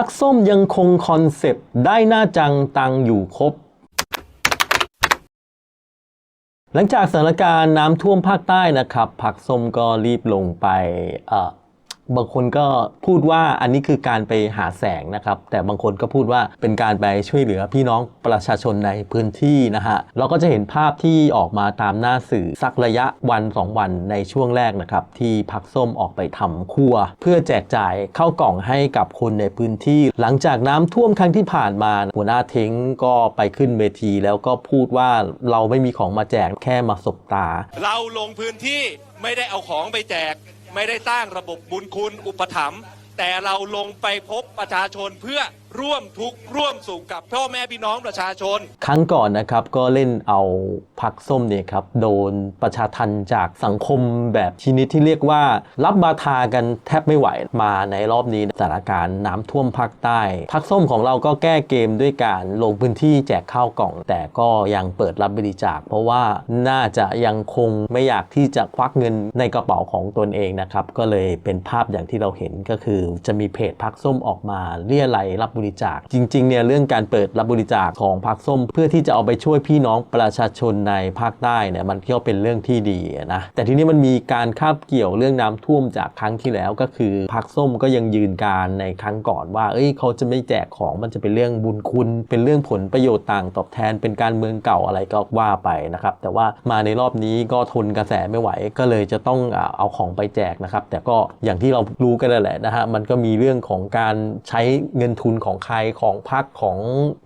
พักส้มยังคงคอนเซปต์ได้หน้าจังตังอยู่ครบ หลังจากสถานการณ์น้ำท่วมภาคใต้นะครับ ผักส้มก็รีบลงไปเอ่อ บางคนก็พูดว่าอันนี้คือการไปหาแสงนะครับ แต่บางคนก็พูดว่าเป็นการไปช่วยเหลือพี่น้องประชาชนในพื้นที่นะฮะเราก็จะเห็นภาพที่ออกมาตามหน้าสื่อสักระยะวัน 2 วันในช่วงแรกนะครับ ที่พักส้มออกไปทำครัว เพื่อแจกจ่ายเข้ากล่องให้กับคนในพื้นที่ หลังจากน้ำท่วมครั้งที่ผ่านมาหัวหน้าเท้งก็ไปขึ้นเวที แล้วก็พูดว่าเราไม่มีของมาแจกแค่มาสบตา เราลงพื้นที่ไม่ได้เอาของไปแจก ไม่ได้สร้างระบบบุญคุณอุปถัมภ์แต่เราลงไปพบประชาชนเพื่อ ร่วมทุกข์ร่วมสุขกับพ่อแม่พี่น้องประชาชน ครั้งก่อนนะครับก็เล่นเอาผักส้มเนี่ยครับโดนประชาทันจากสังคมแบบชนิดที่เรียกว่า รับบาทากันแทบไม่ไหวมาในรอบนี้สถานการณ์น้ำท่วมภาคใต้ผักส้มของเราก็แก้เกมด้วยการลงพื้นที่แจกข้าวกล่อง แต่ก็ยังเปิดรับบริจาค เพราะว่าน่าจะยังคงไม่อยากที่จะควักเงินในกระเป๋าของตนเองนะครับก็เลยเป็นภาพอย่างที่เราเห็นก็คือ จะมีเพจพักส้มออกมาเรียอะไรยรับบริจาค จริงๆเนี่ยเรื่องการเปิดรับบริจาคของพักส้ม เพื่อที่จะเอาไปช่วยพี่น้องประชาชนในภาคใต้เนี่ยมันก็เป็นเรื่องที่ดีนะแต่ทีนี้มันมีการคาบเกี่ยวเรื่องน้ำท่วมจากครั้งที่แล้วก็คือพักส้มก็ยังยืนการในครั้งก่อนว่า เอ้ยเขาจะไม่แจกของมันจะเป็นเรื่องบุญคุณ เป็นเรื่องผลประโยชน์ต่างตอบแทน เป็นการเมืองเก่าอะไรก็ว่าไปนะครับ แต่ว่ามาในรอบนี้ก็ทนกระแสไม่ไหวก็เลยจะต้องเอาของไปแจกนะครับ แต่ก็อย่างที่เรารู้กันแล้วแหละนะฮะมันก็มีเรื่องของการใช้เงินทุนของใครของพรรคของ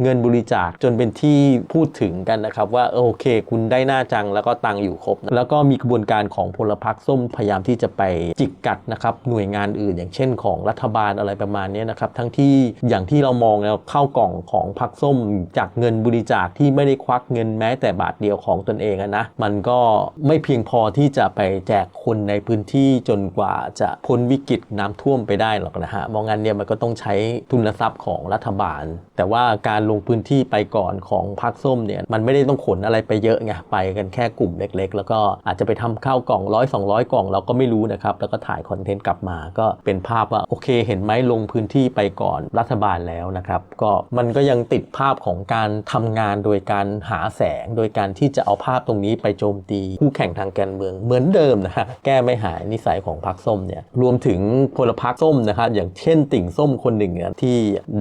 เงินบริจาคจนเป็นที่พูดถึงกันนะครับ ว่าโอเค คุณได้หน้าจังแล้วก็ตังอยู่ครบ แล้วก็มีกระบวนการของพลพรรคส้มพยายามที่จะไปจิกกัดนะครับหน่วยงานอื่น อย่างเช่นของรัฐบาลอะไรประมาณนี้นะครับทั้งที่อย่างที่เรามองแล้วเข้ากล่องของพรรคส้มจากเงินบริจาคที่ไม่ได้ควักเงินแม้แต่บาทเดียวของตนเองนะมันก็ไม่เพียงพอที่จะไปแจกคนในพื้นที่จนกว่าจะพ้นวิกฤตน้ำท่วมไปได้หรอกนะฮะมองงั้นเนี่ยมันก็ต้องใช้ทุนทรัพย์ของของรัฐบาล แต่ว่าการลงพื้นที่ไปก่อนของพรรคส้มเนี่ยมันไม่ได้ต้องขนอะไรไปเยอะไงไปกันแค่กลุ่มเล็ก ๆ แล้วก็อาจจะไปทำข้าวกล่องร้อยสองร้อยกล่องเราก็ไม่รู้นะครับแล้วก็ถ่ายคอนเทนต์กลับมาก็เป็นภาพว่าโอเค เห็นไหมลงพื้นที่ไปก่อนรัฐบาลแล้วนะครับก็มันก็ยังติดภาพของการทำงานโดยการหาแสง โดยการที่จะเอาภาพตรงนี้ไปโจมตีคู่แข่งทางการเมืองเหมือนเดิมนะฮะแก้ไม่หายนิสัยของพรรคส้มเนี่ยรวมถึงพลพรรคส้มนะครับอย่างเช่นติ่งส้มคนหนึ่งเนี่ยที่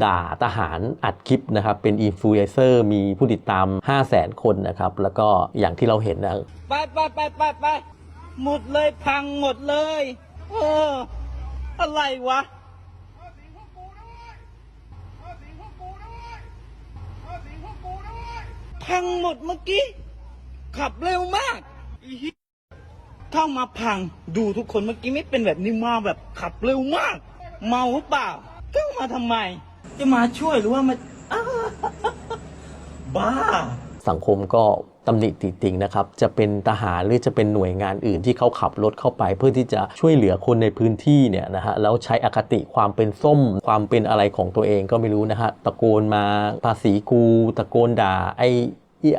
ด่าทหารอัดคลิปนะครับ เป็นอินฟลูเอนเซอร์มีผู้ติดตาม 5 0 0แสนคนนะครับ แล้วก็อย่างที่เราเห็นนะไปไปไปไปไปหมดเลยพังหมดเลยเอออะไรวะพังหมดเมื่อกี้ ขับเร็วมากเหี้ยเข้ามาพังดูทุกคนเมื่อกี้ไม่เป็นแบบนี้มาแบบขับเร็วมาก เมาหรือเปล่าเข้ามาทำไม จะมาช่วยหรือว่ามาบ้า สังคมก็ตำหนิติติงนะครับ จะเป็นทหารหรือจะเป็นหน่วยงานอื่นที่เขาขับรถเข้าไป เพื่อที่จะช่วยเหลือคนในพื้นที่เนี่ยนะฮะแล้วใช้อคติความเป็นส้ม ความเป็นอะไรของตัวเองก็ไม่รู้นะฮะตะโกนมาภาษีกู ตะโกนด่าไอ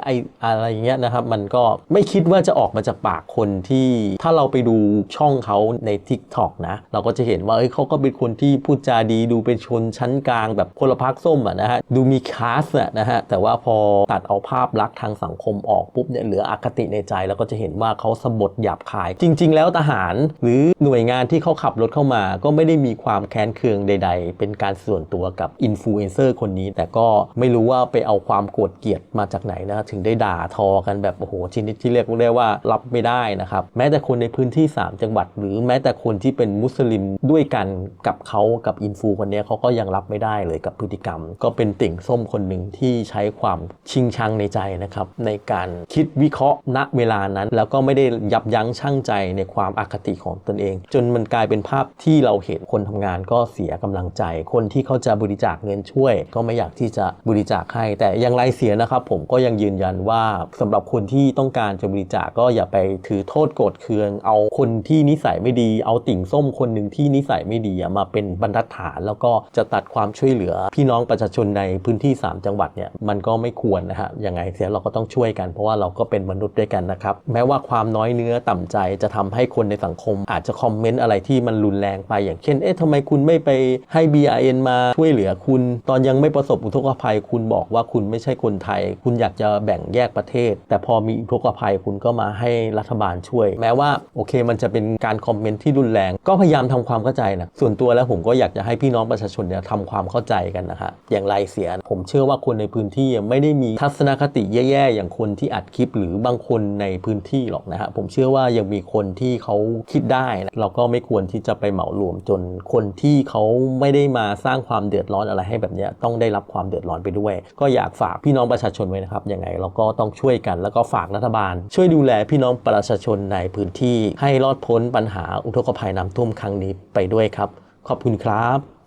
ไออะไรอย่างเงี้ยนะครับ มันก็ไม่คิดว่าจะออกมาจากปากคนที่ถ้าเราไปดูช่องเขาใน TikTok นะ เราก็จะเห็นว่าเอ้ยเขาก็เป็นคนที่พูดจาดีดูเป็นชนชั้นกลางแบบพละพรรคส้มอะนะฮะดูมีคาสอะนะฮะแต่ว่าพอตัดเอาภาพลักษณ์ทางสังคมออกปุ๊บเนี่ยเหลืออคติในใจ แล้วก็จะเห็นว่าเขาสะบดหยาบคาย จริง ๆ แล้วทหารหรือหน่วยงานที่เขาขับรถเข้ามา ก็ไม่ได้มีความแค้นเคืองใด ๆ เป็นการส่วนตัวกับอินฟลูเอนเซอร์คนนี้ แต่ก็ไม่รู้ว่าไปเอาความโกรธเกลียดมาจากไหนนะถึงได้ด่าทอกันแบบโอ้โหชนิดที่เรียกได้ว่ารับไม่ได้นะครับแม้แต่คนในพื้นที่ 3 จังหวัด หรือแม้แต่คนที่เป็นมุสลิมด้วยกันกับเขากับอินฟูคนนี้เขาก็ยังรับไม่ได้เลยกับพฤติกรรม ก็เป็นติ่งส้มคนหนึ่งที่ใช้ความชิงชังในใจนะครับในการคิดวิเคราะห์ณเวลานั้น แล้วก็ไม่ได้ยับยั้งชั่งใจในความอคติของตนเอง จนมันกลายเป็นภาพที่เราเห็นคนทำงานก็เสียกำลังใจ คนที่เขาจะบริจาคเงินช่วย ก็ไม่อยากที่จะบริจาคให้ แต่อย่างไรเสียนะครับผมก็ยังยืนยันว่าสำหรับคนที่ต้องการจะบริจาคก็อย่าไปถือโทษโกรธเคือง เอาคนที่นิสัยไม่ดี เอาติ่งส้มคนหนึ่งที่นิสัยไม่ดีมาเป็นบรรทัดฐาน แล้วก็จะตัดความช่วยเหลือ พี่น้องประชาชนในพื้นที่ 3 จังหวัดเนี่ยมันก็ไม่ควรนะฮะยังไงเสียเราก็ต้องช่วยกันเพราะว่าเราก็เป็นมนุษย์ด้วยกันนะครับแม้ว่าความน้อยเนื้อต่ำใจจะทำให้คนในสังคม อาจจะคอมเมนต์อะไรที่มันรุนแรงไปอย่างเช่นเอ๊ะทำไมคุณไม่ไปให้ BRN มาช่วยเหลือคุณ ตอนยังไม่ประสบอุทกภัย คุณบอกว่าคุณไม่ใช่คนไทย คุณอยากจะแบ่งแยกประเทศ แต่พอมีอุทกภัยคุณก็มาให้รัฐบาลช่วย แม้ว่าโอเคมันจะเป็นการคอมเมนต์ที่รุนแรง ก็พยายามทำความเข้าใจนะส่วนตัวแล้วผมก็อยากจะให้พี่น้องประชาชนเนี่ยทำความเข้าใจกันนะฮะอย่างไรเสีย ผมเชื่อว่าคนในพื้นที่ไม่ได้มีทัศนคติแย่ๆ อย่างคนที่อัดคลิป หรือบางคนในพื้นที่หรอกนะฮะผมเชื่อว่ายังมีคนที่เขาคิดได้นะเราก็ไม่ควรที่จะไปเหมารวมจนคนที่เขาไม่ได้มาสร้างความเดือดร้อนอะไรให้แบบนี้ต้องได้รับความเดือดร้อนไปด้วย ก็อยากฝากพี่น้องประชาชนไว้นะครับอย่างยังไง เราก็ต้องช่วยกันแล้วก็ฝากรัฐบาล ช่วยดูแลพี่น้องประชาชนในพื้นที่ ให้รอดพ้นปัญหาอุทกภัยน้ำท่วมครั้งนี้ไปด้วยครับ ขอบคุณครับ